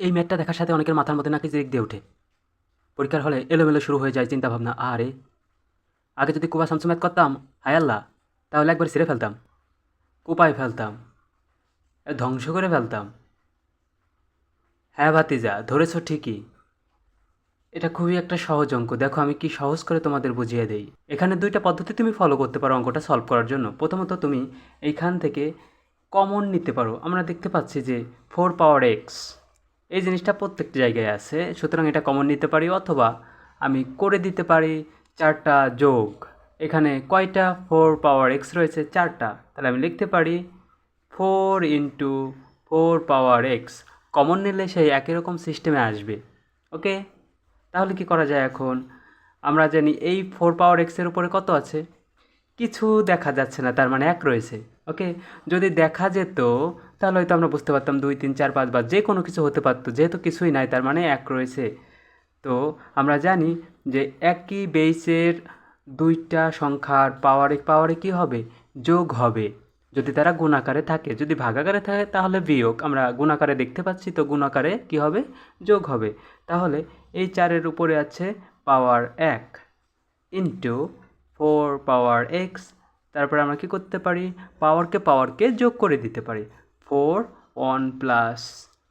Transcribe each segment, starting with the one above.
এই ম্যাটটা দেখার সাথে অনেকের মাথার মধ্যে নাকি জিরিক দিয়ে ওঠে। পরীক্ষার হলে এলোমেলো শুরু হয়ে যায় চিন্তাভাবনা। আরে আগে যদি কুবা শামসু ম্যাথ করতাম, হায় আল্লাহ, তাহলে একবার ছিঁড়ে ফেলতাম। কুপায় ফেলতাম ধ্বংস করে ফেলতাম। হ্যাঁ ভাতিজা, ধরেছ ঠিকই। এটা খুবই একটা সহজ অঙ্ক। দেখো আমি কি সহজ করে তোমাদের বুঝিয়ে দেই। এখানে দুইটা পদ্ধতি তুমি ফলো করতে পারো অঙ্কটা সলভ করার জন্য। প্রথমত তুমি এইখান থেকে কমন নিতে পারো। আমরা দেখতে পাচ্ছি যে ফোর পাওয়ার এক্স এই জিনিসটা প্রত্যেকটি জায়গায় আছে। সুতরাং এটা কমন নিতে পারি অথবা আমি করে দিতে পারি চারটা যোগ। এখানে কয়টা? ফোর পাওয়ার এক্স রয়েছে, চারটা। তাহলে আমি লিখতে পারি four into four power X common নিলে সেই একই রকম সিস্টেমে আসবে। ওকে তাহলে কি করা যায় এখন? আমরা জানি এই ফোর পাওয়ার এক্সের উপরে কত আছে? কিছু দেখা যাচ্ছে না, তার মানে এক রয়েছে। ওকে যদি দেখা যেত তাহলে হয়তো আমরা বুঝতে পারতাম দুই, তিন, চার, পাঁচ বা যে কোনো কিছু হতে পারতো, যেহেতু কিছুই নাই, তার মানে এক রয়েছে। তো আমরা জানি যে একই বেসের দুইটা সংখ্যার পাওয়ারে পাওয়ারে কি হবে? যোগ হবে। যদি তারা গুণাকারে থাকে, যদি ভাগাকারে থাকে, তাহলে বিয়োগ। আমরা গুণাকারে দেখতে পাচ্ছি, তো গুণাকারে কি হবে? যোগ হবে। তাহলে এই চারের উপরে আছে পাওয়ার এক ইন্টু ফোর পাওয়ার এক্স। তারপরে আমরা কি করতে পারি? পাওয়ারকে পাওয়ারকে যোগ করে দিতে পারি। Four, one plus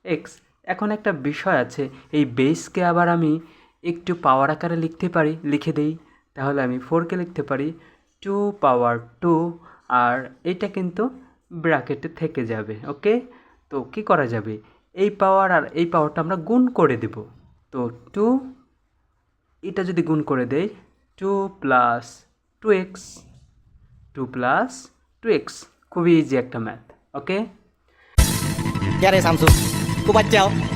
X. এখন একটা বিষয় আছে, এই বেসকে আবার আমি একটু পাওয়ার আকারে লিখতে পারি, লিখে দেই। তাহলে আমি ফোরকে লিখতে পারি, টু পাওয়ার টু, আর এটা কিন্তু ব্র্যাকেটে থেকে যাবে, ওকে? তো কি করা যাবে? এই পাওয়ার আর এই পাওয়ারটা আমরা গুণ করে দেব। তো টু, এটা যদি গুণ করে দেই, two plus two X, two plus two X. খুবই ইজি একটা math okay? Jare Samsung. Ku bacau.